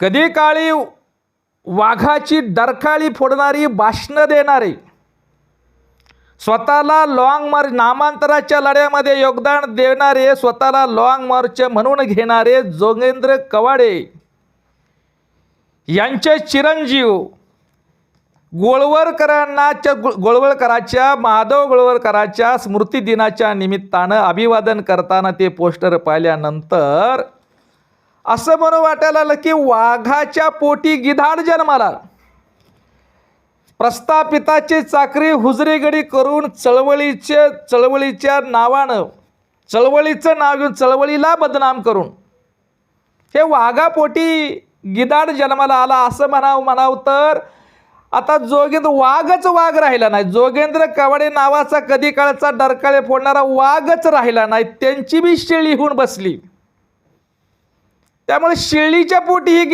कधी काळी वाघाची डरकाळी फोडणारी भाषणं देणारे स्वतःला लॉंग मार्च नामांतराच्या लढ्यामध्ये योगदान देणारे स्वतःला लॉंग मार्च म्हणून घेणारे जोगेंद्र कवाडे यांचे चिरंजीव गोळवळकरांना गोळवळकराच्या माधव गोळवळकराच्या स्मृतिदिनाच्या निमित्तानं अभिवादन करताना ते पोस्टर पाहिल्यानंतर असं म्हणून वाटायला लागलं की वाघाच्या पोटी गिधाड जन्माला. प्रस्थापिताची चाकरी हुजरेगडी करून चळवळीचे चळवळीच्या नावानं चळवळीचं नाव घेऊन चळवळीला बदनाम करून. हे वाघापोटी गिदाड जन्माला आला असं म्हणावं म्हणावं तर आता जोगेंद्र वाघच वाघ राहिला नाही. जोगेंद्र कवाडे नावाचा कधी काळचा डरकाळे फोडणारा वाघच राहिला नाही. त्यांची बी शेळी होऊन बसली. त्यामुळे शेळीच्या पोटी ही